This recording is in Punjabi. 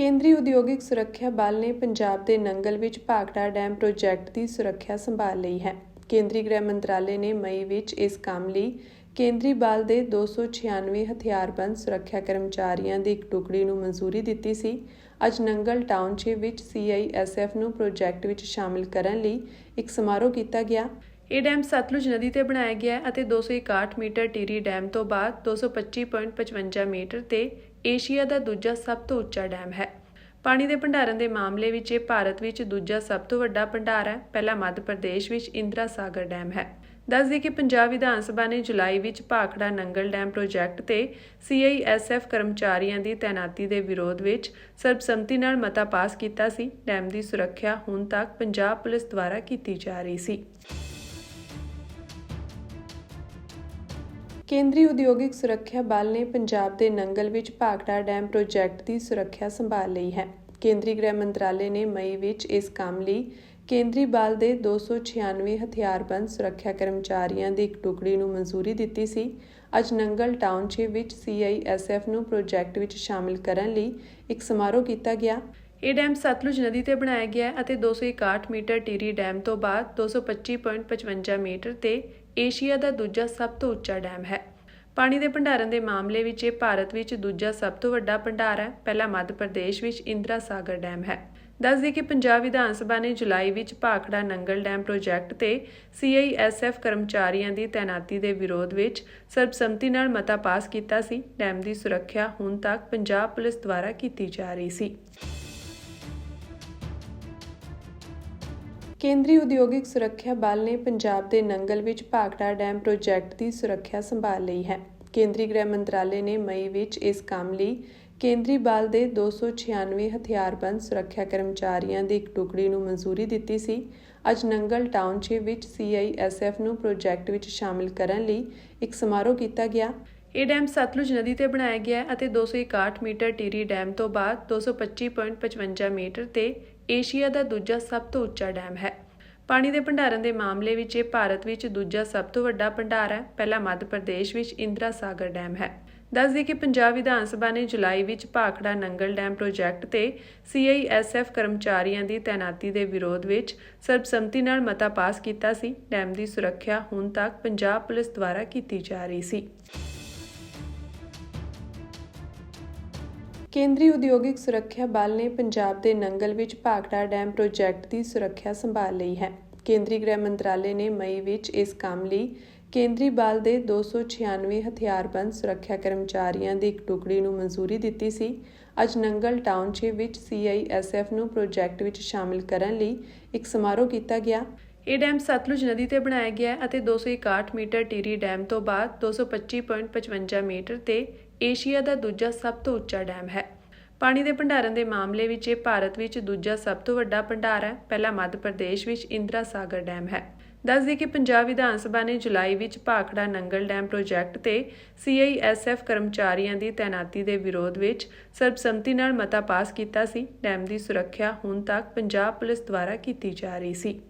ਕੇਂਦਰੀ ਉਦਯੋਗਿਕ ਸੁਰੱਖਿਆ ਬਲ ਨੇ ਪੰਜਾਬ ਦੇ ਨੰਗਲ ਵਿੱਚ ਭਾਗੜਾ ਡੈਮ ਪ੍ਰੋਜੈਕਟ ਦੀ ਸੁਰੱਖਿਆ ਸੰਭਾਲ ਲਈ ਹੈ। ਕੇਂਦਰੀ ਗ੍ਰਹਿ ਮੰਤਰਾਲੇ ਨੇ ਮਈ ਵਿੱਚ ਇਸ ਕੰਮ ਲਈ ਕੇਂਦਰੀ ਬਲ ਦੇ 296 ਹਥਿਆਰਬੰਦ ਸੁਰੱਖਿਆ ਕਰਮਚਾਰੀਆਂ ਦੀ ਇੱਕ ਟੁਕੜੀ ਨੂੰ ਮਨਜ਼ੂਰੀ ਦਿੱਤੀ ਸੀ। ਅੱਜ ਨੰਗਲ ਟਾਊਨਸ਼ਿਪ ਵਿੱਚ ਸੀਆਈਐਸਐਫ ਨੂੰ ਪ੍ਰੋਜੈਕਟ ਵਿੱਚ ਸ਼ਾਮਿਲ ਕਰਨ ਲਈ ਇੱਕ ਸਮਾਰੋਹ ਕੀਤਾ ਗਿਆ। ਇਹ ਡੈਮ ਸਤਲੁਜ ਨਦੀ ਤੇ ਬਣਾਇਆ ਗਿਆ ਹੈ ਅਤੇ 261 ਮੀਟਰ ਟੀਰੀ ਡੈਮ ਤੋਂ ਬਾਅਦ 225.55 ਮੀਟਰ ਤੇ ਏਸ਼ੀਆ ਦਾ ਦੂਜਾ ਸਭ ਤੋਂ ਉੱਚਾ ਡੈਮ ਹੈ। ਪਾਣੀ ਦੇ ਭੰਡਾਰਨ ਦੇ ਮਾਮਲੇ ਵਿੱਚ ਇਹ ਭਾਰਤ ਵਿੱਚ ਦੂਜਾ ਸਭ ਤੋਂ ਵੱਡਾ ਭੰਡਾਰ ਹੈ। ਪਹਿਲਾ ਮੱਧ ਪ੍ਰਦੇਸ਼ ਵਿੱਚ ਇੰਦਰਾ ਸਾਗਰ ਡੈਮ ਹੈ। ਦੱਸਦੇ ਕਿ ਪੰਜਾਬ ਵਿਧਾਨ ਸਭਾ ਨੇ ਜੁਲਾਈ ਵਿੱਚ ਭਾਖੜਾ ਨੰਗਲ ਡੈਮ ਪ੍ਰੋਜੈਕਟ ਤੇ ਸੀਆਈਐਸਐਫ ਕਰਮਚਾਰੀਆਂ ਦੀ ਤੈਨਾਤੀ ਦੇ ਵਿਰੋਧ ਵਿੱਚ ਸਰਬਸੰਮਤੀ ਨਾਲ ਮਤਾ ਪਾਸ ਕੀਤਾ ਸੀ। ਡੈਮ ਦੀ ਸੁਰੱਖਿਆ ਹੁਣ ਤੱਕ ਪੰਜਾਬ ਪੁਲਿਸ ਦੁਆਰਾ ਕੀਤੀ ਜਾ ਰਹੀ ਸੀ। ਕੇਂਦਰੀ ਉਦਯੋਗਿਕ ਸੁਰੱਖਿਆ ਬਲ ਨੇ ਪੰਜਾਬ ਦੇ ਨੰਗਲ ਵਿੱਚ ਭਾਖੜਾ ਡੈਮ ਪ੍ਰੋਜੈਕਟ ਦੀ ਸੁਰੱਖਿਆ ਸੰਭਾਲ ਲਈ ਹੈ। ਕੇਂਦਰੀ ਗ੍ਰਹਿ ਮੰਤਰਾਲੇ ਨੇ ਮਈ ਵਿੱਚ ਇਸ ਕੰਮ ਲਈ ਕੇਂਦਰੀ ਬਲ ਦੇ 296 ਹਥਿਆਰਬੰਦ ਸੁਰੱਖਿਆ ਕਰਮਚਾਰੀਆਂ ਦੀ ਇੱਕ ਟੁਕੜੀ ਨੂੰ ਮਨਜ਼ੂਰੀ ਦਿੱਤੀ ਸੀ। ਅੱਜ ਨੰਗਲ ਟਾਊਨਸ਼ਿਪ ਵਿੱਚ ਸੀਆਈਐਸਐਫ ਨੂੰ ਪ੍ਰੋਜੈਕਟ ਵਿੱਚ ਸ਼ਾਮਿਲ ਕਰਨ ਲਈ ਇੱਕ ਸਮਾਰੋਹ ਕੀਤਾ ਗਿਆ। ਇਹ ਡੈਮ ਸਤਲੁਜ ਨਦੀ ਤੇ ਬਣਾਇਆ ਗਿਆ ਹੈ ਅਤੇ 261 ਮੀਟਰ ਟੀਰੀ ਡੈਮ ਤੋਂ ਬਾਅਦ 225.55 ਮੀਟਰ ਤੇ ਏਸ਼ੀਆ ਦਾ ਦੂਜਾ ਸਭ ਤੋਂ ਉੱਚਾ ਡੈਮ ਹੈ। ਪਾਣੀ ਦੇ ਭੰਡਾਰਨ ਦੇ ਮਾਮਲੇ ਵਿੱਚ ਇਹ ਭਾਰਤ ਵਿੱਚ ਦੂਜਾ ਸਭ ਤੋਂ ਵੱਡਾ ਭੰਡਾਰ ਹੈ। ਪਹਿਲਾ ਮੱਧ ਪ੍ਰਦੇਸ਼ ਵਿੱਚ ਇੰਦਰਾ ਸਾਗਰ ਡੈਮ ਹੈ। ਦੱਸਦੇ ਕਿ ਪੰਜਾਬ ਵਿਧਾਨ ਸਭਾ ਨੇ ਜੁਲਾਈ ਵਿੱਚ ਭਾਖੜਾ ਨੰਗਲ ਡੈਮ ਪ੍ਰੋਜੈਕਟ ਤੇ ਸੀਆਈਐਸਐਫ ਕਰਮਚਾਰੀਆਂ ਦੀ ਤੈਨਾਤੀ ਦੇ ਵਿਰੋਧ ਵਿੱਚ ਸਰਬਸੰਮਤੀ ਨਾਲ ਮਤਾ ਪਾਸ ਕੀਤਾ ਸੀ। ਡੈਮ ਦੀ ਸੁਰੱਖਿਆ ਹੁਣ ਤੱਕ ਪੰਜਾਬ ਪੁਲਿਸ ਦੁਆਰਾ ਕੀਤੀ ਜਾ ਰਹੀ ਸੀ। ਕੇਂਦਰੀ ਉਦਯੋਗਿਕ ਸੁਰੱਖਿਆ ਬਲ ਨੇ ਪੰਜਾਬ ਦੇ ਨੰਗਲ ਵਿੱਚ ਭਾਖੜਾ ਡੈਮ ਪ੍ਰੋਜੈਕਟ ਦੀ ਸੁਰੱਖਿਆ ਸੰਭਾਲ ਲਈ ਹੈ। ਕੇਂਦਰੀ ਗ੍ਰਹਿ ਮੰਤਰਾਲੇ ਨੇ ਮਈ ਵਿੱਚ ਇਸ ਕੰਮ ਲਈ ਕੇਂਦਰੀ ਬਲ ਦੇ 296 ਹਥਿਆਰਬੰਦ ਸੁਰੱਖਿਆ ਕਰਮਚਾਰੀਆਂ ਦੀ ਇੱਕ ਟੁਕੜੀ ਨੂੰ ਮਨਜ਼ੂਰੀ ਦਿੱਤੀ ਸੀ। ਅੱਜ ਨੰਗਲ ਟਾਊਨਸ਼ਿਪ ਵਿੱਚ ਸੀਆਈਐਸਐਫ ਨੂੰ ਪ੍ਰੋਜੈਕਟ ਵਿੱਚ ਸ਼ਾਮਿਲ ਕਰਨ ਲਈ ਇੱਕ ਸਮਾਰੋਹ ਕੀਤਾ ਗਿਆ। ਇਹ ਡੈਮ ਸਤਲੁਜ ਨਦੀ ਤੇ ਬਣਾਇਆ ਗਿਆ ਹੈ ਅਤੇ 261 ਮੀਟਰ ਟੀਰੀ ਡੈਮ ਤੋਂ ਬਾਅਦ 225.55 ਮੀਟਰ ਤੇ ਏਸ਼ੀਆ ਦਾ ਦੂਜਾ ਸਭ ਤੋਂ ਉੱਚਾ ਡੈਮ ਹੈ। ਪਾਣੀ ਦੇ ਭੰਡਾਰਨ ਦੇ ਮਾਮਲੇ ਵਿੱਚ ਇਹ ਭਾਰਤ ਵਿੱਚ ਦੂਜਾ ਸਭ ਤੋਂ ਵੱਡਾ ਭੰਡਾਰ ਹੈ। ਪਹਿਲਾ ਮੱਧ ਪ੍ਰਦੇਸ਼ ਵਿੱਚ ਇੰਦਰਾ ਸਾਗਰ ਡੈਮ ਹੈ। ਦੱਸਦੇ ਕਿ ਪੰਜਾਬ ਵਿਧਾਨ ਸਭਾ ਨੇ ਜੁਲਾਈ ਵਿੱਚ ਭਾਖੜਾ ਨੰਗਲ ਡੈਮ ਪ੍ਰੋਜੈਕਟ ਤੇ ਸੀਆਈਐਸਐਫ ਕਰਮਚਾਰੀਆਂ ਦੀ ਤੈਨਾਤੀ ਦੇ ਵਿਰੋਧ ਵਿੱਚ ਸਰਬਸੰਮਤੀ ਨਾਲ ਮਤਾ ਪਾਸ ਕੀਤਾ ਸੀ। ਡੈਮ ਦੀ ਸੁਰੱਖਿਆ ਹੁਣ ਤੱਕ ਪੰਜਾਬ ਪੁਲਿਸ ਦੁਆਰਾ ਕੀਤੀ ਜਾ ਰਹੀ ਸੀ। ਕੇਂਦਰੀ ਉਦਯੋਗਿਕ ਸੁਰੱਖਿਆ ਬਲ ਨੇ ਪੰਜਾਬ ਦੇ ਨੰਗਲ ਵਿੱਚ ਭਾਖੜਾ ਡੈਮ ਪ੍ਰੋਜੈਕਟ ਦੀ ਸੁਰੱਖਿਆ ਸੰਭਾਲ ਲਈ ਹੈ। ਕੇਂਦਰੀ ਗ੍ਰਹਿ ਮੰਤਰਾਲੇ ਨੇ ਮਈ ਵਿੱਚ ਇਸ ਕੰਮ ਲਈ ਕੇਂਦਰੀ ਬਲ ਦੇ 296 ਹਥਿਆਰਬੰਦ ਸੁਰੱਖਿਆ ਕਰਮਚਾਰੀਆਂ ਦੀ ਇੱਕ ਟੁਕੜੀ ਨੂੰ ਮਨਜ਼ੂਰੀ ਦਿੱਤੀ ਸੀ। ਅੱਜ ਨੰਗਲ ਟਾਊਨਸ਼ਿਪ ਵਿੱਚ ਸੀਆਈਐਸਐਫ ਨੂੰ ਪ੍ਰੋਜੈਕਟ ਵਿੱਚ ਸ਼ਾਮਿਲ ਕਰਨ ਲਈ ਇੱਕ ਸਮਾਰੋਹ ਕੀਤਾ ਗਿਆ। ਇਹ ਡੈਮ ਸਤਲੁਜ ਨਦੀ ਤੇ ਬਣਾਇਆ ਗਿਆ ਹੈ ਅਤੇ 261 ਮੀਟਰ ਟੀਰੀ ਡੈਮ ਤੋਂ ਬਾਅਦ 225.55 ਮੀਟਰ ਤੇ ਏਸ਼ੀਆ ਦਾ ਦੂਜਾ ਸਭ ਤੋਂ ਉੱਚਾ ਡੈਮ ਹੈ। ਪਾਣੀ ਦੇ ਭੰਡਾਰਨ ਦੇ ਮਾਮਲੇ ਵਿੱਚ ਇਹ ਭਾਰਤ ਵਿੱਚ ਦੂਜਾ ਸਭ ਤੋਂ ਵੱਡਾ ਭੰਡਾਰ ਹੈ। ਪਹਿਲਾ ਮੱਧ ਪ੍ਰਦੇਸ਼ ਵਿੱਚ ਇੰਦਰਾ ਸਾਗਰ ਡੈਮ ਹੈ। ਦੱਸਦੇ ਕਿ ਪੰਜਾਬ ਵਿਧਾਨ ਸਭਾ ਨੇ ਜੁਲਾਈ ਵਿੱਚ ਭਾਖੜਾ ਨੰਗਲ ਡੈਮ ਪ੍ਰੋਜੈਕਟ ਤੇ ਸੀਆਈਐਸਐਫ ਕਰਮਚਾਰੀਆਂ ਦੀ ਤੈਨਾਤੀ ਦੇ ਵਿਰੋਧ ਵਿੱਚ ਸਰਬਸੰਮਤੀ ਨਾਲ ਮਤਾ ਪਾਸ ਕੀਤਾ ਸੀ। ਡੈਮ ਦੀ ਸੁਰੱਖਿਆ ਹੁਣ ਤੱਕ ਪੰਜਾਬ ਪੁਲਿਸ ਦੁਆਰਾ ਕੀਤੀ ਜਾ ਰਹੀ ਸੀ।